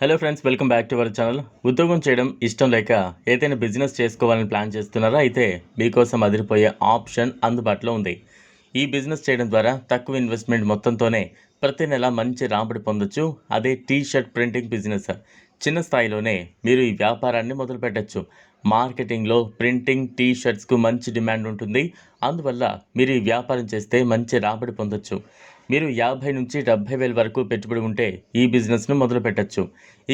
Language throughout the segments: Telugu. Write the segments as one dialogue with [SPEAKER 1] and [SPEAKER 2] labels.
[SPEAKER 1] Hello friends welcome back to our channel ఉద్యోగం చేయడం ఇష్టం లేక ఏదైనా బిజినెస్ చేసుకోవాలని ప్లాన్ చేస్తున్నారా? అయితే మీకోసం అదిరిపోయే ఆప్షన్ అందుబాటులో ఉంది. ఈ బిజినెస్ చేయడం ద్వారా తక్కువ ఇన్వెస్ట్మెంట్ మొత్తంతోనే ప్రతి నెల మంచి రాబడి పొందొచ్చు. అదే టీ షర్ట్ ప్రింటింగ్ బిజినెస్. చిన్న స్థాయిలోనే మీరు ఈ వ్యాపారాన్ని మొదలు పెట్టచ్చు. మార్కెటింగ్లో ప్రింటింగ్ టీ షర్ట్స్కు మంచి డిమాండ్ ఉంటుంది. అందువల్ల మీరు ఈ వ్యాపారం చేస్తే మంచి రాబడి పొందొచ్చు. మీరు యాభై నుంచి డెబ్భై వేల వరకు పెట్టుబడి ఉంటే ఈ బిజినెస్ను మొదలు పెట్టచ్చు.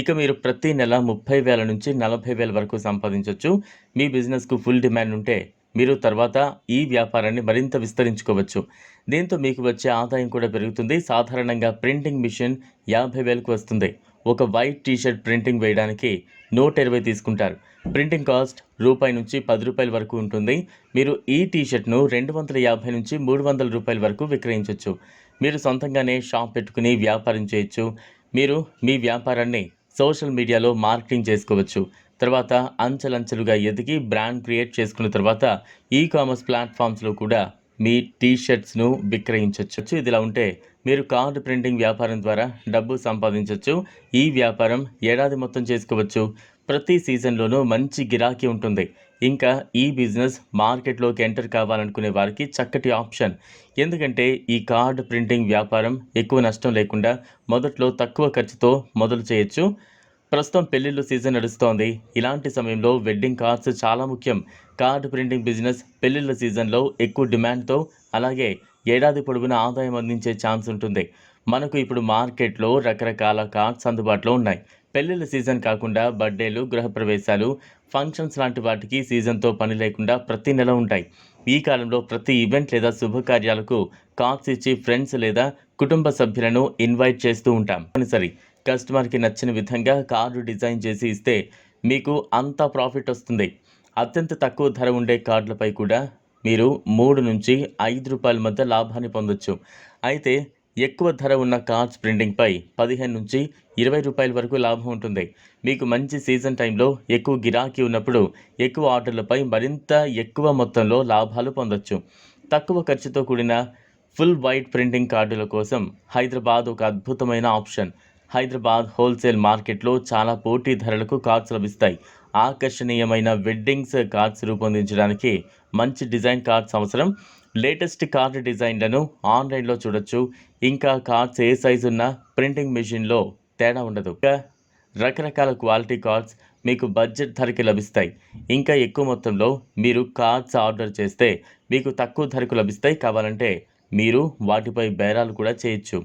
[SPEAKER 1] ఇక మీరు ప్రతి నెల ముప్పై వేల నుంచి నలభై వేల వరకు సంపాదించవచ్చు మీ బిజినెస్కు ఫుల్ డిమాండ్ ఉంటే మీరు తర్వాత ఈ వ్యాపారాన్ని మరింత విస్తరించుకోవచ్చు. దీంతో మీకు వచ్చే ఆదాయం కూడా పెరుగుతుంది. సాధారణంగా ప్రింటింగ్ మిషన్ యాభై వేలకు వస్తుంది. ఒక వైట్ టీషర్ట్ ప్రింటింగ్ వేయడానికి నూట ఇరవై తీసుకుంటారు. ప్రింటింగ్ కాస్ట్ రూపాయి నుంచి పది రూపాయల వరకు ఉంటుంది. మీరు ఈ టీషర్ట్ను రెండు వందల యాభై నుంచి మూడు వందల రూపాయల వరకు విక్రయించవచ్చు మీరు సొంతంగానే షాప్ పెట్టుకుని వ్యాపారం చేయొచ్చు. మీరు మీ వ్యాపారాన్ని సోషల్ మీడియాలో మార్కెటింగ్ చేసుకోవచ్చు. తర్వాత అంచెలంచెలుగా ఎదిగి బ్రాండ్ క్రియేట్ చేసుకున్న తర్వాత ఈ కామర్స్ ప్లాట్ఫామ్స్లో కూడా మీ టీ షర్ట్స్ను విక్రయించవచ్చు ఇదిలా ఉంటే మీరు కార్డు ప్రింటింగ్ వ్యాపారం ద్వారా డబ్బు సంపాదించవచ్చు ఈ వ్యాపారం ఏడాది మొత్తం చేసుకోవచ్చు. ప్రతి సీజన్లోనూ మంచి గిరాకీ ఉంటుంది. ఇంకా ఈ బిజినెస్ మార్కెట్లోకి ఎంటర్ కావాలనుకునే వారికి చక్కటి ఆప్షన్ ఎందుకంటే ఈ కార్డ్ ప్రింటింగ్ వ్యాపారం ఎక్కువ నష్టం లేకుండా మొదట్లో తక్కువ ఖర్చుతో మొదలు చేయొచ్చు. ప్రస్తుతం పెళ్ళిళ్ళు సీజన్ నడుస్తోంది. ఇలాంటి సమయంలో వెడ్డింగ్ కార్డ్స్ చాలా ముఖ్యం. కార్డ్ ప్రింటింగ్ బిజినెస్ పెళ్ళిళ్ళ సీజన్లో ఎక్కువ డిమాండ్తో అలాగే ఏడాది పొడవునా ఆదాయం అందించే ఛాన్స్ ఉంటుంది. మనకు ఇప్పుడు మార్కెట్లో రకరకాల కార్డ్స్ అందుబాటులో ఉన్నాయి. పెళ్ళిళ్ళ సీజన్ కాకుండా బర్త్డేలు గృహప్రవేశాలు ఫంక్షన్స్ లాంటి వాటికి సీజన్తో పని లేకుండా ప్రతి నెల ఉంటాయి. ఈ కాలంలో ప్రతి ఈవెంట్ లేదా శుభకార్యాలకు కార్డ్స్ ఇచ్చి ఫ్రెండ్స్ లేదా కుటుంబ సభ్యులను ఇన్వైట్ చేస్తూ ఉంటాం. సరే కస్టమర్కి నచ్చిన విధంగా కార్డు డిజైన్ చేసి ఇస్తే మీకు అంత ప్రాఫిట్ వస్తుంది. అత్యంత తక్కువ ధర ఉండే కార్డులపై కూడా మీరు మూడు నుంచి ఐదు రూపాయల మధ్య లాభాన్ని పొందొచ్చు. అయితే ఎక్కువ ధర ఉన్న కార్డ్స్ ప్రింటింగ్పై పదిహేను నుంచి ఇరవై రూపాయల వరకు లాభం ఉంటుంది. మీకు మంచి సీజన్ టైంలో ఎక్కువ గిరాకీ ఉన్నప్పుడు ఎక్కువ ఆర్డర్లపై మరింత ఎక్కువ మొత్తంలో లాభాలు పొందొచ్చు. తక్కువ ఖర్చుతో కూడిన ఫుల్ వైట్ ప్రింటింగ్ కార్డుల కోసం హైదరాబాద్ ఒక అద్భుతమైన ఆప్షన్. హైదరాబాద్ హోల్సేల్ మార్కెట్లో చాలా పోటీ ధరలకు కార్డ్స్ లభిస్తాయి. ఆకర్షణీయమైన వెడ్డింగ్స్ కార్డ్స్ రూపొందించడానికి మంచి డిజైన్ కార్డ్స్ అవసరం. లేటెస్ట్ కార్డ్ డిజైన్లను ఆన్లైన్లో చూడొచ్చు. ఇంకా కార్డ్స్ ఏ సైజు ఉన్న ప్రింటింగ్ మెషిన్లో తేడా ఉండదు. రకరకాల క్వాలిటీ కార్డ్స్ మీకు బడ్జెట్ ధరకి లభిస్తాయి. ఇంకా ఎక్కువ మొత్తంలో మీరు కార్డ్స్ ఆర్డర్ చేస్తే మీకు తక్కువ ధరకు లభిస్తాయి. కావాలంటే మీరు వాటిపై బేరాలు కూడా చేయొచ్చు.